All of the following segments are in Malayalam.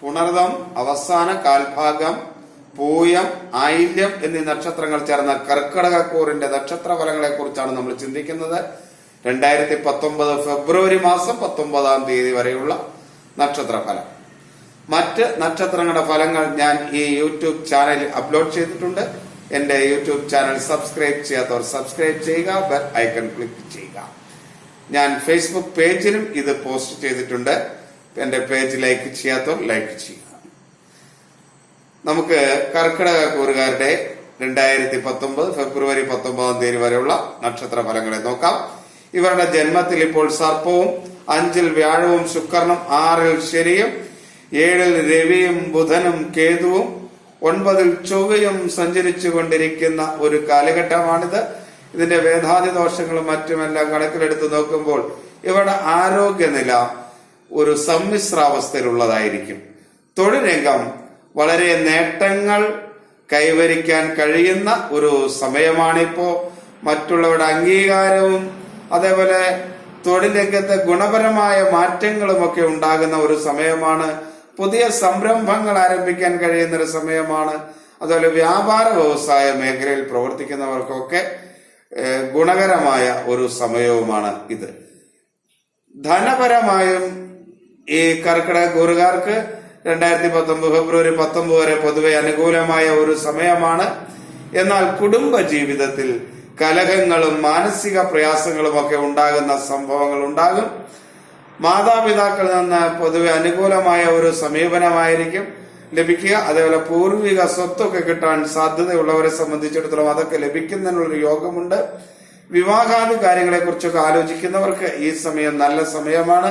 പുണർദം അവസാന കാൽഭാഗം പൂയം ആയില്യം എന്നീ നക്ഷത്രങ്ങൾ ചേർന്ന കർക്കിടകക്കൂറിന്റെ നക്ഷത്ര ഫലങ്ങളെ കുറിച്ചാണ് നമ്മൾ ചിന്തിക്കുന്നത്. രണ്ടായിരത്തി പത്തൊമ്പത് ഫെബ്രുവരി മാസം പത്തൊമ്പതാം തീയതി വരെയുള്ള നക്ഷത്ര ഫലം മറ്റ് നക്ഷത്രങ്ങളുടെ ഫലങ്ങൾ ഞാൻ ഈ യൂട്യൂബ് ചാനലിൽ അപ്ലോഡ് ചെയ്തിട്ടുണ്ട്. എന്റെ യൂട്യൂബ് ചാനൽ സബ്സ്ക്രൈബ് ചെയ്യാത്തവർ സബ്സ്ക്രൈബ് ചെയ്യുക ബെൽ ഐക്കൺ ക്ലിക്ക് ചെയ്യുക. ഞാൻ ഫേസ്ബുക്ക് പേജിലും ഇത് പോസ്റ്റ് ചെയ്തിട്ടുണ്ട്. എന്റെ പേജ് ലൈക്ക് ചെയ്യാത്തവർ ലൈക്ക് ചെയ്യുക. നമുക്ക് കർക്കിടക കൂറുകാരുടെ രണ്ടായിരത്തി പത്തൊമ്പത് ഫെബ്രുവരി പത്തൊമ്പതാം തീയതി വരെയുള്ള നക്ഷത്ര ഫലങ്ങളെ നോക്കാം. ഇവരുടെ ജന്മത്തിൽ ഇപ്പോൾ സർപ്പവും അഞ്ചിൽ വ്യാഴവും ശുക്രനും ആറിൽ ശനിയും ഏഴിൽ രവിയും ബുധനും കേതുവും ഒൻപതിൽ ചൊവ്വയും സഞ്ചരിച്ചു കൊണ്ടിരിക്കുന്ന ഒരു കാലഘട്ടമാണിത്. ഇതിന്റെ വേദാതി ദോഷങ്ങളും മറ്റുമെല്ലാം കണക്കിലെടുത്ത് നോക്കുമ്പോൾ ഇവരുടെ ആരോഗ്യനില ഒരു സമ്മിശ്രാവസ്ഥയിലുള്ളതായിരിക്കും. തൊഴിൽ വളരെ നേട്ടങ്ങൾ കൈവരിക്കാൻ കഴിയുന്ന ഒരു സമയമാണിപ്പോ. മറ്റുള്ളവരുടെ അംഗീകാരവും അതേപോലെ തൊഴിൽ ഗുണപരമായ മാറ്റങ്ങളും ഒക്കെ ഉണ്ടാകുന്ന ഒരു സമയമാണ്. പുതിയ സംരംഭങ്ങൾ ആരംഭിക്കാൻ കഴിയുന്ന ഒരു സമയമാണ്. അതുപോലെ വ്യാപാര വ്യവസായ മേഖലയിൽ പ്രവർത്തിക്കുന്നവർക്കൊക്കെ ഗുണകരമായ ഒരു സമയവുമാണ് ഇത്. ധനപരമായും ഈ കർക്കിടക കൂറുകാർക്ക് രണ്ടായിരത്തി പത്തൊമ്പത് ഫെബ്രുവരി പത്തൊമ്പത് വരെ പൊതുവെ അനുകൂലമായ ഒരു സമയമാണ്. എന്നാൽ കുടുംബ ജീവിതത്തിൽ കലഹങ്ങളും മാനസിക പ്രയാസങ്ങളും ഒക്കെ ഉണ്ടാകുന്ന സംഭവങ്ങൾ ഉണ്ടാകും. മാതാപിതാക്കളിൽ നിന്ന് പൊതുവെ അനുകൂലമായ ഒരു സമീപനമായിരിക്കും ലഭിക്കുക. അതേപോലെ പൂർവിക സ്വത്തൊക്കെ കിട്ടാൻ സാധ്യതയുള്ളവരെ സംബന്ധിച്ചിടത്തോളം അതൊക്കെ ലഭിക്കുന്നതിനുള്ളൊരു യോഗമുണ്ട്. വിവാഹാദി കാര്യങ്ങളെ കുറിച്ചൊക്കെ ആലോചിക്കുന്നവർക്ക് ഈ സമയം നല്ല സമയമാണ്.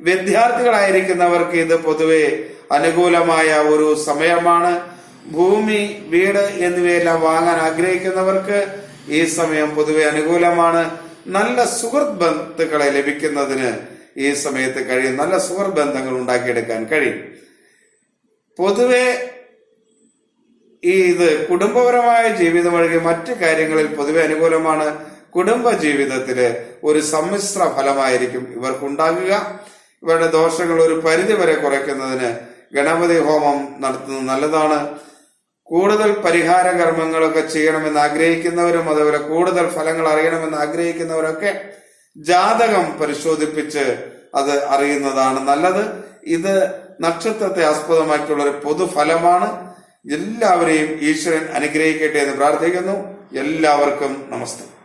വിദ്യാർത്ഥികളായിരിക്കുന്നവർക്ക് ഇത് പൊതുവെ അനുകൂലമായ ഒരു സമയമാണ്. ഭൂമി വീട് എന്നിവയെല്ലാം വാങ്ങാൻ ആഗ്രഹിക്കുന്നവർക്ക് ഈ സമയം പൊതുവെ അനുകൂലമാണ്. നല്ല സുഹൃത്ത് ബന്ധുക്കളെ ലഭിക്കുന്നതിന് ഈ സമയത്ത് കഴിയും. നല്ല സുഹൃത്ത് ബന്ധങ്ങൾ ഉണ്ടാക്കിയെടുക്കാൻ കഴിയും. പൊതുവെ ഈ ഇത് കുടുംബപരമായ ജീവിതം ഒഴികെ മറ്റു കാര്യങ്ങളിൽ പൊതുവെ അനുകൂലമാണ്. കുടുംബ ജീവിതത്തിൽ ഒരു സമ്മിശ്ര ഫലമായിരിക്കും ഇവർക്കുണ്ടാകുക. ഇവരുടെ ദോഷങ്ങൾ ഒരു പരിധി വരെ കുറയ്ക്കുന്നതിന് ഗണപതി ഹോമം നടത്തുന്നത് നല്ലതാണ്. കൂടുതൽ പരിഹാര കർമ്മങ്ങളൊക്കെ ചെയ്യണമെന്ന് ആഗ്രഹിക്കുന്നവരും അതുപോലെ കൂടുതൽ ഫലങ്ങൾ അറിയണമെന്ന് ആഗ്രഹിക്കുന്നവരൊക്കെ ജാതകം പരിശോധിപ്പിച്ച് അത് അറിയുന്നതാണ് നല്ലത്. ഇത് നക്ഷത്രത്തെ ആസ്പദമാക്കിയുള്ള ഒരു പൊതുഫലമാണ്. എല്ലാവരെയും ഈശ്വരൻ അനുഗ്രഹിക്കട്ടെ എന്ന് പ്രാർത്ഥിക്കുന്നു. എല്ലാവർക്കും നമസ്തേ.